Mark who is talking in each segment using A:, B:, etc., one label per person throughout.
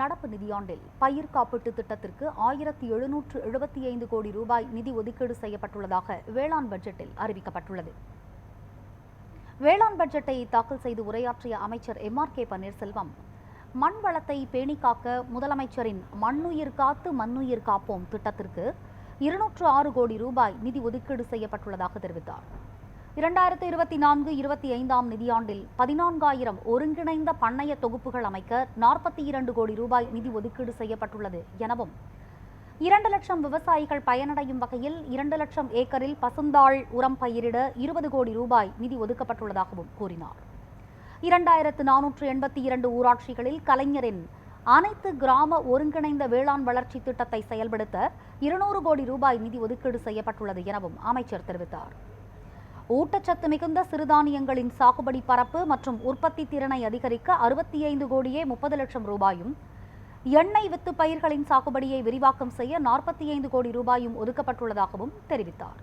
A: நடப்பு நிதியாண்டில் பயிர் காப்பீட்டு திட்டத்திற்கு ஆயிரத்தி எழுநூற்று எழுபத்தி ஐந்து கோடி ரூபாய் நிதி ஒதுக்கீடு செய்யப்பட்டுள்ளதாக வேளாண் பட்ஜெட்டில் அறிவிக்கப்பட்டுள்ளது வேளாண் பட்ஜெட்டை தாக்கல் செய்து உரையாற்றிய அமைச்சர் எம் ஆர் கே பன்னீர்செல்வம் மண் வளத்தை பேணி காக்க முதலமைச்சரின் மண்ணுயிர் காத்து மண்ணுயிர் காப்போம் திட்டத்திற்கு இருநூற்று ஆறு கோடி ரூபாய் நிதி ஒதுக்கீடு செய்யப்பட்டுள்ளதாக தெரிவித்தார் இரண்டாயிரத்தி இருபத்தி நான்கு இருபத்தி ஐந்தாம் நிதியாண்டில் பதினான்காயிரம் ஒருங்கிணைந்த பண்ணைய தொகுப்புகள் அமைக்க நாற்பத்தி இரண்டு கோடி ரூபாய் நிதி ஒதுக்கீடு செய்யப்பட்டுள்ளது எனவும் இரண்டு லட்சம் விவசாயிகள் பயனடையும் வகையில் இரண்டு லட்சம் ஏக்கரில் பசுந்தாள் உரம் பயிரிட இருபது கோடி ரூபாய் நிதி ஒதுக்கப்பட்டுள்ளதாகவும் கூறினார் இரண்டாயிரத்து நானூற்று எண்பத்தி இரண்டு ஊராட்சிகளில் கலைஞரின் அனைத்து கிராம ஒருங்கிணைந்த வேளாண் வளர்ச்சி திட்டத்தை செயல்படுத்த இருநூறு கோடி ரூபாய் நிதி ஒதுக்கீடு செய்யப்பட்டுள்ளது எனவும் அமைச்சர் தெரிவித்தார் ஊட்டச்சத்து மிகுந்த சிறுதானியங்களின் சாகுபடி பரப்பு மற்றும் உற்பத்தி திறனை அதிகரிக்க அறுபத்தி ஐந்து கோடியே முப்பது லட்சம் ரூபாயும் எண்ணெய் வித்து பயிர்களின் சாகுபடியை விரிவாக்கம் செய்ய நாற்பத்தி ஐந்து கோடி ரூபாயும் ஒதுக்கப்பட்டுள்ளதாகவும் தெரிவித்தார்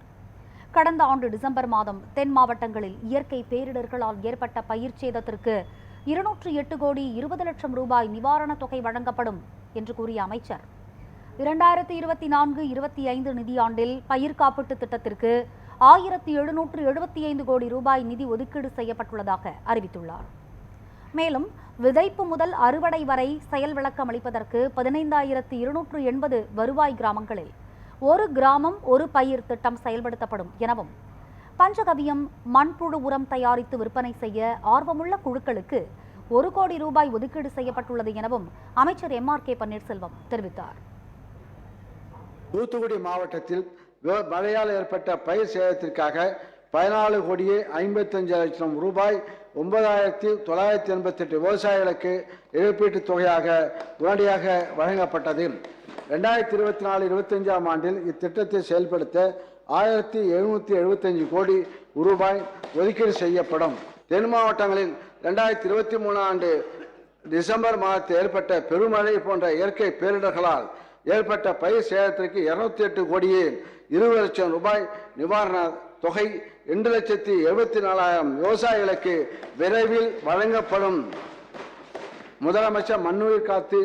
A: கடந்த ஆண்டு டிசம்பர் மாதம் தென் மாவட்டங்களில் இயற்கை பேரிடர்களால் ஏற்பட்ட பயிர் சேதத்திற்கு இருநூற்றி எட்டு கோடி இருபது லட்சம் ரூபாய் நிவாரணத் தொகை வழங்கப்படும் என்று கூறிய அமைச்சர் இரண்டாயிரத்தி இருபத்தி நான்கு இருபத்தி ஐந்து நிதியாண்டில் பயிர் காப்பீட்டு திட்டத்திற்கு ஆயிரத்தி எழுநூற்று எழுபத்தி ஐந்து கோடி ரூபாய் நிதி ஒதுக்கீடு செய்யப்பட்டுள்ளதாக அறிவித்துள்ளார் மேலும் விதைப்பு முதல் அறுவடை வரை செயல் விளக்கம் அளிப்பதற்கு பதினைந்தாயிரத்து இருநூற்று எண்பது வருவாய் கிராமங்களில் ஒரு கிராமம் ஒரு பயிர் திட்டம் செயல்படுத்தப்படும் எனவும் பஞ்சகவியம் மண்புழு உரம் தயாரித்து விற்பனை செய்ய ஆர்வமுள்ள குழுக்களுக்கு ஒரு கோடி ரூபாய் ஒதுக்கீடு செய்யப்பட்டுள்ளது எனவும் அமைச்சர் எம் ஆர் கே பன்னீர்செல்வம் தெரிவித்தார்
B: தூத்துக்குடி மாவட்டத்தில் மழையால் ஏற்பட்ட பயிர் சேதத்திற்காக பதினாலு கோடியே ஐம்பத்தஞ்சு லட்சம் ரூபாய் ஒன்பதாயிரத்தி தொள்ளாயிரத்தி எண்பத்தெட்டு விவசாயிகளுக்கு இழப்பீட்டுத் தொகையாக உடனடியாக வழங்கப்பட்டது ரெண்டாயிரத்தி இருபத்தி நாலு இருபத்தஞ்சாம் ஆண்டில் இத்திட்டத்தை செயல்படுத்த ஆயிரத்தி எழுநூற்றி எழுபத்தஞ்சு கோடி ரூபாய் ஒதுக்கீடு செய்யப்படும் தென் மாவட்டங்களில் ரெண்டாயிரத்தி இருபத்தி மூணு ஆண்டு டிசம்பர் மாதத்தில் ஏற்பட்ட பெருமழை போன்ற இயற்கை பேரிடர்களால் ஏற்பட்ட பயிர் சேதத்திற்கு இருநூத்தி எட்டு கோடியே இருபது லட்சம் ரூபாய் நிவாரண தொகை ரெண்டு லட்சத்தி எழுபத்தி நாலாயிரம் விவசாயிகளுக்கு விரைவில் வழங்கப்படும் முதலமைச்சர் மண்ணுயிர் காத்து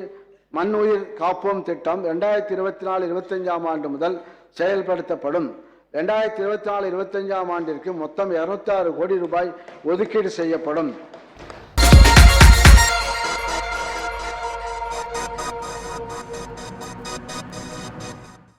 B: மண்ணுயிர் காப்போம் திட்டம் ரெண்டாயிரத்தி இருபத்தி நாலு இருபத்தஞ்சாம் ஆண்டு முதல் செயல்படுத்தப்படும் ரெண்டாயிரத்தி இருபத்தி நாலு இருபத்தஞ்சாம் ஆண்டிற்கு மொத்தம் இருநூத்தாறு கோடி ரூபாய் ஒதுக்கீடு செய்யப்படும்